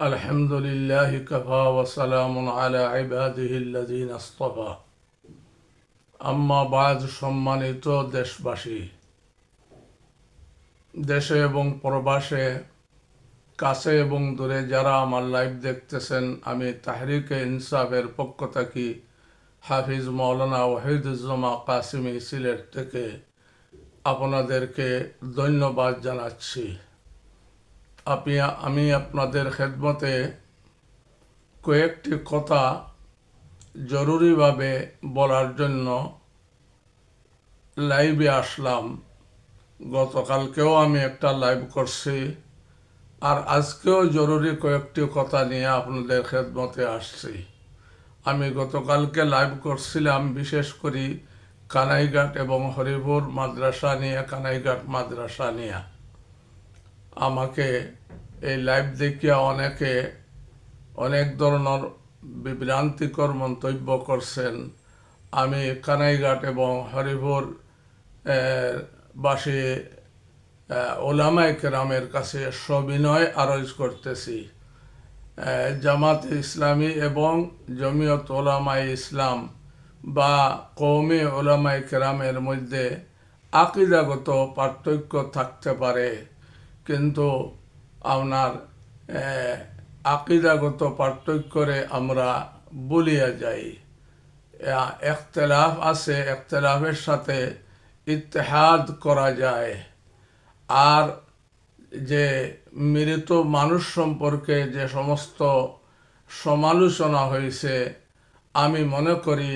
الحمد لله كفى وسلام على عباده الذين اصطفى আম্মা বাদ সম্মানিত দেশবাসী দেশে এবং প্রবাসে কাছে এবং দূরে যারা আমার লাইভ দেখতেছেন আমি তাহরিকে ইনসাফের পক্ষ থাকি হাফিজ মৌলানা ওয়াহিদুজ্জামা কাসিমি সিলেট থেকে আপনাদেরকে ধন্যবাদ জানাচ্ছি আপনি, আমি আপনাদের খেদমতে কয়েকটি কথা জরুরিভাবে বলার জন্য লাইভে আসলাম। গতকালকেও আমি একটা লাইভ করছি। আর আজকেও জরুরি কয়েকটি কথা নিয়ে আপনাদের খেদমতে আসছি। আমি গতকালকে লাইভ করছিলাম বিশেষ করে কানাইঘাট এবং হরিপুর মাদ্রাসা নিয়ে, কানাইঘাট মাদ্রাসা নিয়ে। আমাকে এই লাইভ দেখিয়া অনেকে অনেক ধরনের বিভ্রান্তিকর মন্তব্য করছেন। আমি কানাইঘাট এবং হরিপুর বাসী আহ, ওলামাই কেরামের কাছে সবিনয় আরজ করতেছি। জামাত ইসলামী এবং জমিয়ত ওলামাই ইসলাম বা কৌমি ওলামাই কেরামের মধ্যে আকিদাগত পার্থক্য থাকতে পারে। কিন্তু আপনার আকিদাগত পার্থক্যরে আমরা বলিয়া যাই। একতলাফ আছে একতলাফের সাথে ইতিহাদ করা যায়। আর যে মৃত মানুষ সম্পর্কে যে সমস্ত সমালোচনা হয়েছে, আমি মনে করি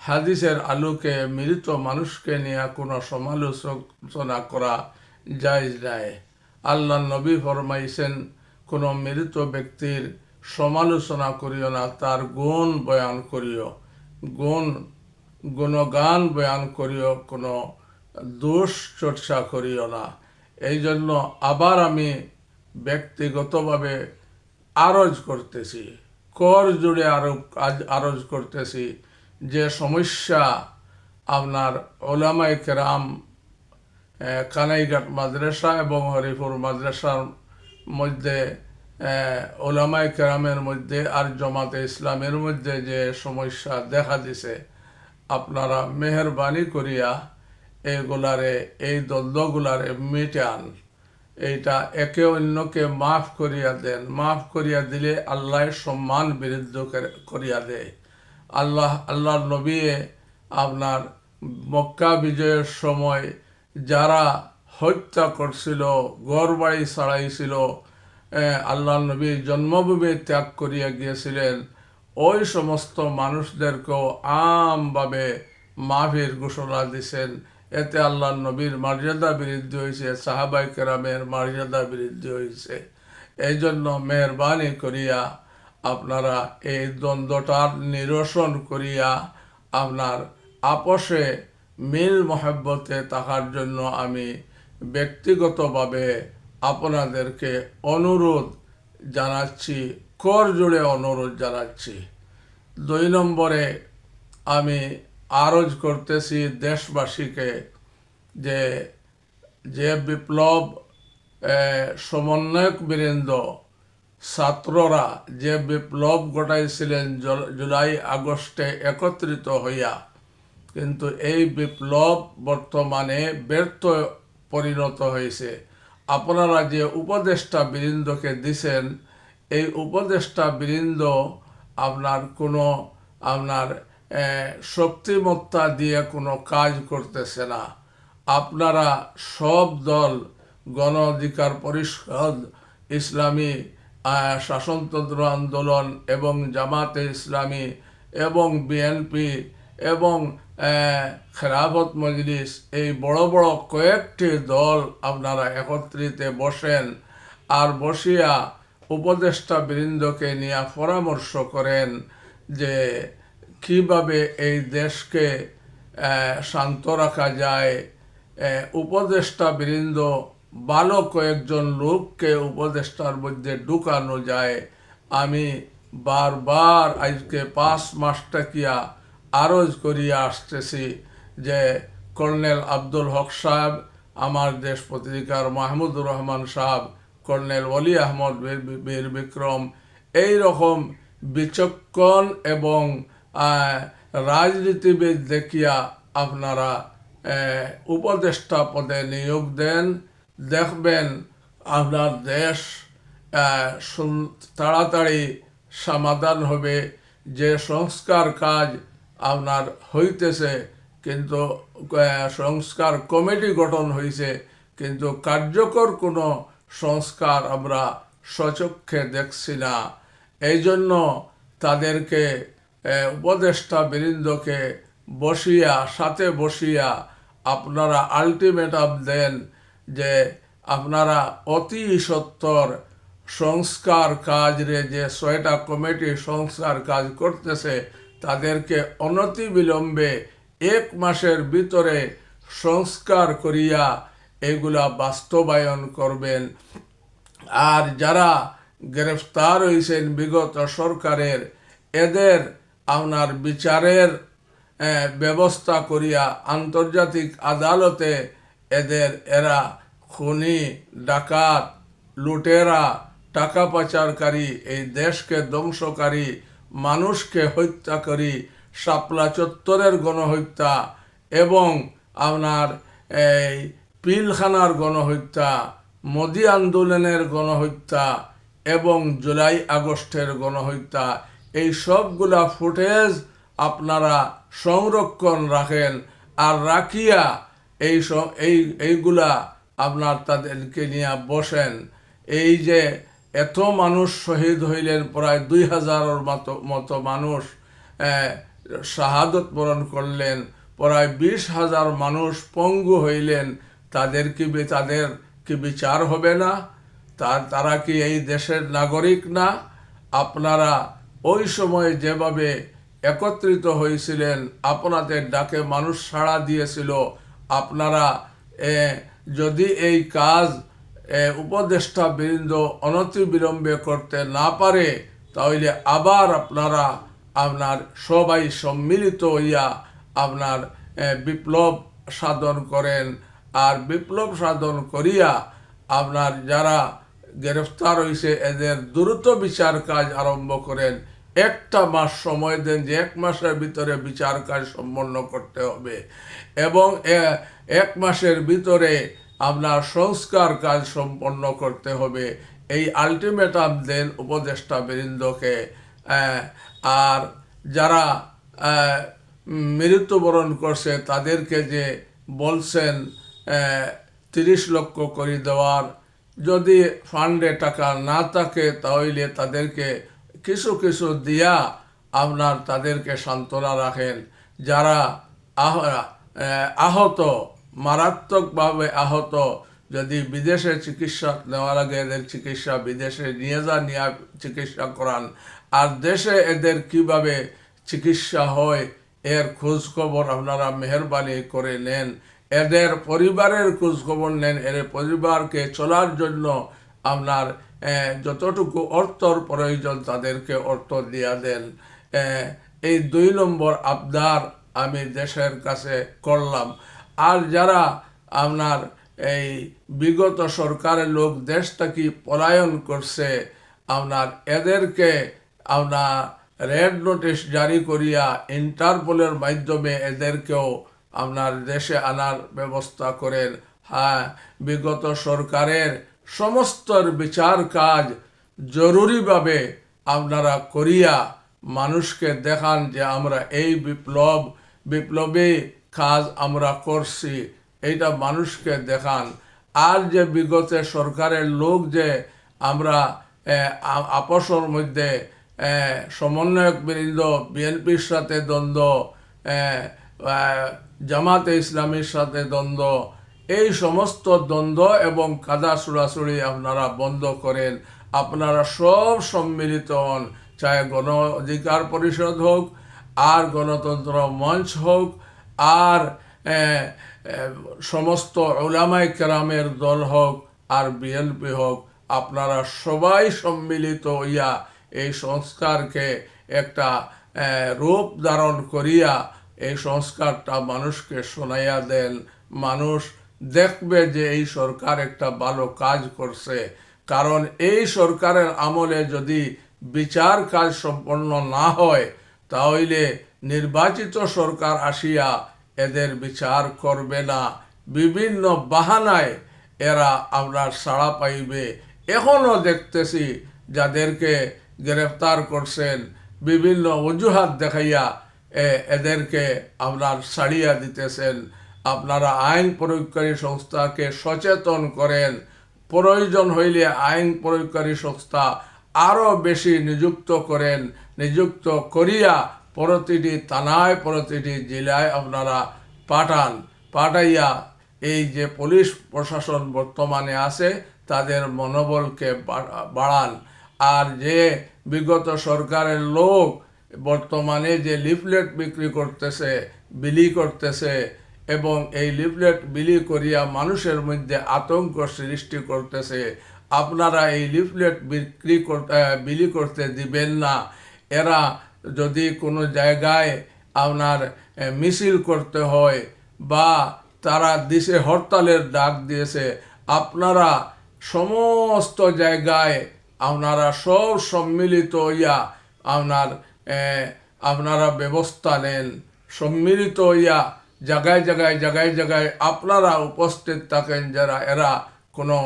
হাদিসের আলোকে মৃত মানুষকে নিয়ে কোনো সমালোচনা করা যায় নাই। আল্লাহ নবী ফরমাইছেন, কোনো মৃত ব্যক্তির সমালোচনা করিও না, তার গুণ বয়ান করিও। গুণ, গুণগান বয়ান করিও, কোনো দোষ চর্চা করিও না। এই জন্য আবার আমি ব্যক্তিগতভাবে আরজ করতেছি, কর জুড়ে আরও আজ- আরজ করতেছি যে সমস্যা আপনার ওলামাই কেরাম কানাইঘাট মাদ্রাসা এবং হরিপুর মাদ্রাসার মধ্যে ওলামাই কেরামের মধ্যে আর জমাতে ইসলামের মধ্যে যে সমস্যা দেখা দিছে, আপনারা মেহরবানি করিয়া এইগুলারে এই দ্বন্দ্বগুলারে মিটান। এইটা একে অন্যকে মাফ করিয়া দেন। মাফ করিয়া দিলে আল্লাহ সম্মান বিরুদ্ধ করে- করিয়া দেয়। আল্লাহ, আল্লাহর নবী আপনার মক্কা বিজয়ের সময় যারা হত্যা করছিল ঘর বাড়ি ছাড়াইছিল আল্লাহ নবী জন্মভূমি ত্যাগ করিয়া গিয়েছিলেন, ওই সমস্ত মানুষদেরকেও আমভাবে মাফির ঘোষণা দিছেন। এতে আল্লাহ নবীর মর্যাদা বৃদ্ধি হয়েছে সাহাবাই কেরামের মর্যাদা বৃদ্ধি হয়েছে এই জন্য মেহরবানি করিয়া আপনারা এই দ্বন্দ্বটার নিরসন করিয়া আপনার আপোষে মিল মহব্বতে তাহার জন্য আমি ব্যক্তিগতভাবে আপনাদেরকে অনুরোধ জানাচ্ছি, কর জুড়ে অনুরোধ জানাচ্ছি। দুই নম্বরে আমি আরজ করতেছি দেশবাসীকে যে যে বিপ্লব সমন্বয়ক বীরেন্দ্র ছাত্ররা যে বিপ্লব ঘটাইছিলেন জুলাই আগস্টে একত্রিত হইয়া কিন্তু এই বিপ্লব বর্তমানে ব্যর্থ পরিণত হয়েছে। আপনারা যে উপদেষ্টা বৃন্দকে দিছেন, এই উপদেষ্টা বৃন্দ আপনার কোনো আপনার শক্তিমত্তা দিয়ে কোনো কাজ করতেছে না। আপনারা সব দল, গণ অধিকার পরিষদ, ইসলামী শাসনতন্ত্র আন্দোলন এবং জামাতে ইসলামী এবং বিএনপি এবং খেলাফত মজলিস, এই বড় বড় কয়েকটি দল আপনারা একত্রিতে বসেন আর বসিয়া উপদেষ্টা বৃন্দকে নিয়ে পরামর্শ করেন যে কীভাবে এই দেশকে শান্ত রাখা যায়। উপদেষ্টা বৃন্দ ভালো কয়েকজন লোককে উপদেষ্টার মধ্যে ঢুকানো যায়। আমি বারবার আজকে পাঁচ মাসটাকিয়া আরজ করিয়া আসতেছি যে, কর্নেল আব্দুল হক সাহেব, আমার দেশ পত্রিকার মাহমুদুর রহমান সাহেব, কর্নেল অলি আহমদ বীর- বিক্রম, এই রকম বিচক্ষণ এবং রাজনীতিবিদ দেখিয়া আপনারা উপদেষ্টা পদে নিয়োগ দেন। দেখবেন আপনার দেশ তাড়াতাড়ি সমাধান হবে। যে সংস্কার কাজ আপনার হইতেছে, কিন্তু সংস্কার কমিটি গঠন হয়েছে কিন্তু কার্যকর কোনো সংস্কার আমরা সচক্ষে দেখছি না। এই জন্য তাদেরকে উপদেষ্টা বৃন্দকে বসিয়া, সাথে বসিয়া আপনারা আলটিমেটাম দেন যে আপনারা অতি সত্তর সংস্কার কাজরে যে ছয়টা কমিটি সংস্কার কাজ করতেছে তাদেরকে অনতি বিলম্বে এক মাসের ভিতরে সংস্কার করিয়া এগুলা বাস্তবায়ন করবেন। আর যারা গ্রেফতার হয়েছেন বিগত সরকারের, এদের আপনার বিচারের ব্যবস্থা করিয়া আন্তর্জাতিক আদালতে এদের, এরা খুনি, ডাকাত, লুটেরা, টাকা পাচারকারী, এই দেশকে ধ্বংসকারী মানুষকে হত্যা করি শাপলা চত্বরের গণহত্যা এবং আপনার এই পিলখানার গণহত্যা, মোদি আন্দোলনের গণহত্যা এবং জুলাই আগস্টের গণহত্যা, এই সবগুলা ফুটেজ আপনারা সংরক্ষণ রাখেন আর রাখিয়া এই এই, এইগুলা আপনার তাদেরকে নিয়ে বসেন। এই যে এত মানুষ শহীদ হইলেন, প্রায় দুই হাজারের মতো মতো মানুষ শাহাদত বরণ করলেন, প্রায় বিশ হাজার মানুষ পঙ্গু হইলেন, তাদের কি তাদের কি বিচার হবে না? তার কি এই দেশের নাগরিক না? আপনারা ওই সময় যেভাবে একত্রিত হয়েছিলেন, আপনাদের ডাকে মানুষ সাড়া দিয়েছিল, আপনারা যদি এই কাজ উপদেষ্টা বৃন্দ অনতি বিলম্বে করতে না পারে, তাহলে আবার আপনারা আপনার সবাই সম্মিলিত হইয়া আপনার বিপ্লব সাধন করেন। আর বিপ্লব সাধন করিয়া আপনার যারা গ্রেফতার হয়েছে এদের দ্রুত বিচার কাজ আরম্ভ করেন। একটা মাস সময় দেন যে এক মাসের ভিতরে বিচার কাজ সম্পন্ন করতে হবে। এবং এক মাসের ভিতরে আপনার সংস্কার কাজ সম্পন্ন করতে হবে। এই আলটিমেটাম দেন উপদেষ্টা বৃন্দকে। আর যারা মৃত্যুবরণ করছে তাদেরকে যে বলছেন তিরিশ লক্ষ করে দেওয়ার যদি ফান্ডে টাকা না থাকে তাহলে তাদেরকে কিছু কিছু দিয়া আপনার তাদেরকে সান্ত্বনা রাখেন। যারা আহ আহ, আহত মারাত্মকভাবে আহত। যদি বিদেশে চিকিৎসা নেওয়া লাগে, এদের চিকিৎসা বিদেশে নিয়ে যা, নিয়ে চিকিৎসা করান। আর দেশে এদের কীভাবে চিকিৎসা হয়, এর খোঁজ খবর আপনারা মেহরবানি করে নেন। এদের পরিবারের খোঁজ খবর নেন, এর পরিবারকে চলার জন্য আপনার যতটুকু অর্থর প্রয়োজন তাদেরকে অর্থ দিয়া দেন। এই দুই নম্বর আবদার আমি দেশের কাছে করলাম। আর যারা আপনার এই বিগত সরকারের লোক দেশ থেকে পলায়ন করছে, আপনার এদেরকে আপনার রেড নোটিশ জারি করিয়া ইন্টারপোলের মাধ্যমে এদেরকেও আপনার দেশে আনার ব্যবস্থা করেন। হ্যাঁ বিগত সরকারের সমস্ত বিচার কাজ জরুরিভাবে আপনারা করিয়া মানুষকে দেখান যে আমরা এই বিপ্লব, বিপ্লবী কাজ আমরা করছি, এইটা মানুষকে দেখান। আর যে বিগত সরকারের লোক যে আমরা আপসর মধ্যে সমন্বয়ক বৃন্দ, বিএনপির সাথে দ্বন্দ্ব জামাতে ইসলামীর সাথে দ্বন্দ্ব, এই সমস্ত দ্বন্দ্ব এবং কাদা সুড়াছুড়ি আপনারা বন্ধ করেন। আপনারা সব সম্মিলিত হন, চাহে গণ অধিকার পরিষদ হোক, আর গণতন্ত্র মঞ্চ হোক আর সমস্ত ওলামাই কেরামের দল হোক আর বিএনপি হোক, আপনারা সবাই সম্মিলিত হইয়া এই সংস্কারকে একটা রূপ ধারণ করিয়া এই সংস্কারটা মানুষকে শোনাইয়া দেন। মানুষ দেখবে যে এই সরকার একটা ভালো কাজ করছে। কারণ এই সরকারের আমলে যদি বিচার কাজ সম্পন্ন না হয়, তাহলে নির্বাচিত সরকার আসিয়া এদের বিচার করবে না। বিভিন্ন বাহানায় এরা আপনার সাড়া পাইবে। এখনও দেখতেছি যাদেরকে গ্রেফতার করছেন, বিভিন্ন অজুহাত দেখাইয়া এদেরকে আপনার ছাড়িয়া দিতেছেন। আপনারা আইন প্রয়োগকারী সংস্থাকে সচেতন করেন। প্রয়োজন হইলে আইন প্রয়োগকারী সংস্থা আরও বেশি নিযুক্ত করেন। নিযুক্ত করিয়া প্রতিটি থানায়, প্রতিটি জেলায় আপনারা পাঠান। পাঠাইয়া এই যে পুলিশ প্রশাসন বর্তমানে আছে, তাদের মনোবলকে বাড়ান। আর যে বিগত সরকারের লোক বর্তমানে যে লিফলেট বিক্রি করতেছে, বিলি করতেছে এবং এই লিফলেট বিলি করিয়া মানুষের মধ্যে আতঙ্ক সৃষ্টি করতেছে, আপনারা এই লিফলেট বিক্রি করতে বিলি করতে দিবেন না। এরা যদি কোনো জায়গায় আপনার মিছিল করতে হয় বা তারা দিশে হরতালের ডাক দিয়েছে, আপনারা সমস্ত জায়গায় আপনারা সব সম্মিলিত হইয়া আপনার আপনারা ব্যবস্থা নেন। সম্মিলিত হইয়া জায়গায় জায়গায় জায়গায় জায়গায় আপনারা উপস্থিত থাকেন যারা, এরা কোনো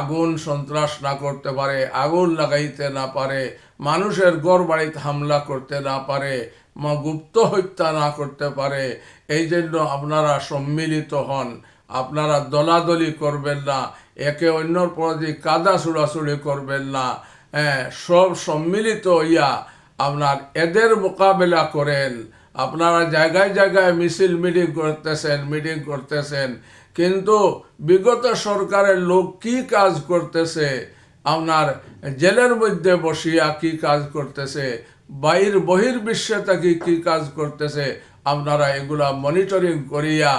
আগুন সন্ত্রাস না করতে পারে, আগুন লাগাইতে না পারে মানুষের গড় বাড়িতে হামলা করতে না পারে গুপ্ত হত্যা না করতে পারে এই জন্য আপনারা সম্মিলিত হন। আপনারা দলাদলি করবেন না, একে অন্যর প্রতি কাদা ছুড়াছুড়ি করবেন না। হ্যাঁ সব সম্মিলিত হইয়া আপনার এদের মোকাবেলা করেন। আপনারা জায়গায় জায়গায় মিছিল মিটিং করতেছেন মিটিং করতেছেন। কিন্তু বিগত সরকারের লোক কি কাজ করতেছে? আপনার জেলের মধ্যে বসিয়া কি কাজ করতেছে? বাইর বহির্বিশ্বে থেকে কি কাজ করতেছে? আপনারা এগুলা মনিটরিং করিয়া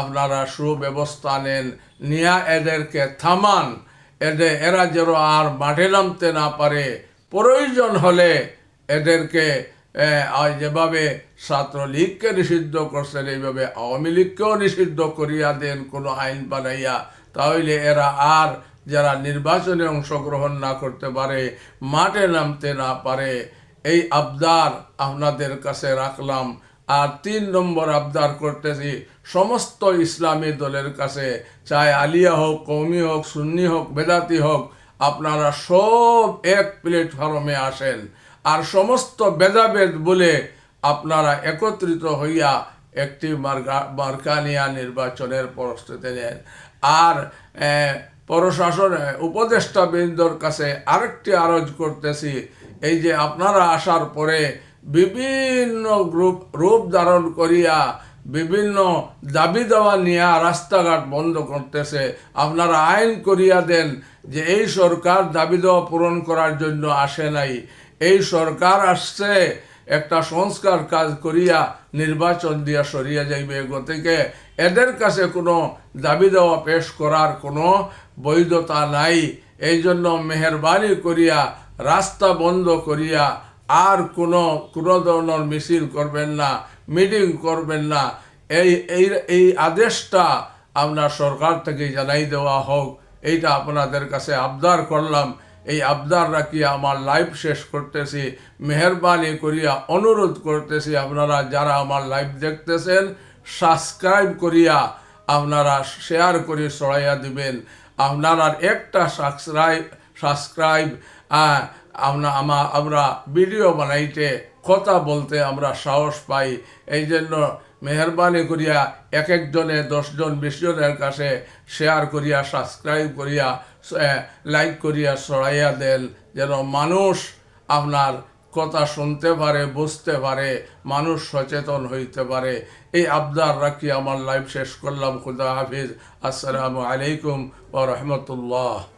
আপনারা সুব্যবস্থা নেন। নিয়া এদেরকে থামান। এদের এরা যেন আর মাঠে নামতে না পারে। প্রয়োজন হলে এদেরকে যেভাবে ছাত্রলীগকে নিষিদ্ধ করছেন, এইভাবে আওয়ামী লীগকেও নিষিদ্ধ করিয়া দেন, কোনো আইন বানাইয়া। তাহলে এরা আর যারা নির্বাচনে অংশগ্রহণ না করতে পারে, মাঠে নামতে না পারে, এই আবদার আপনাদের কাছে রাখলাম। আর তিন নম্বর আবদার করতেছি, সমস্ত ইসলামী দলের কাছে, চাই আলিয়া হোক কৌমি হোক, সুন্নি হোক, বেদাতি হোক, আপনারা সব এক প্ল্যাটফর্মে আসেন। আর সমস্ত ভেদাভেদ বলে আপনারা একত্রিত হইয়া একটি মার্কা মার্কানিয়া নির্বাচনের প্রস্তুতি নেন। আর প্রশাসন উপদেষ্টা বৃন্দর কাছে আরেকটি আরজ করতেছি, এই যে আপনারা আসার পরে বিভিন্ন গ্রুপ, রূপ ধারণ করিয়া বিভিন্ন দাবি দেওয়া নিয়ে রাস্তাঘাট বন্ধ করতেছে। আপনারা আইন করিয়া দেন যে এই সরকার দাবি দেওয়া পূরণ করার জন্য আসে নাই। এই সরকার আসছে, একটা সংস্কার কাজ করিয়া নির্বাচন দিয়া সরিয়া যাইবে। গতিকে এদের কাছে কোনো দাবি দেওয়া পেশ করার কোনো বৈধতা নাই। এই জন্য মেহরবানি করিয়া, রাস্তা বন্ধ করিয়া আর কোনো কোনো ধরনের মিছিল করবেন না, মিটিং করবেন না। এই এই এই আদেশটা আপনার সরকার থেকে জানাই দেওয়া হোক। এইটা আপনাদের কাছে আবদার করলাম। এই আবদার রাখিয়া আমার লাইভ শেষ করতেছি। মেহরবানি করিয়া অনুরোধ করতেছি আপনারা যারা আমার লাইভ দেখতেছেন, সাবস্ক্রাইব করিয়া আপনারা শেয়ার করে ছড়াইয়া দিবেন। আপনারা একটা সাবস্ক্রাইব সাবস্ক্রাইব আমরা, আমা, আমরা ভিডিও বানাইতে কথা বলতে আমরা সাহস পাই। এই জন্য মেহরবানি করিয়া এক একজনে দশজন বিশ জনের কাছে শেয়ার করিয়া সাবস্ক্রাইব করিয়া লাইক করিয়া, ছড়াইয়া দেন, যেন মানুষ আপনার কথা শুনতে পারে, বুঝতে পারে, মানুষ সচেতন হইতে পারে। এই আবদার রাখি আমার লাইফ শেষ করলাম। খুদা হাফিজ। আসসালামু আলাইকুম ও রহমতুল্লাহ।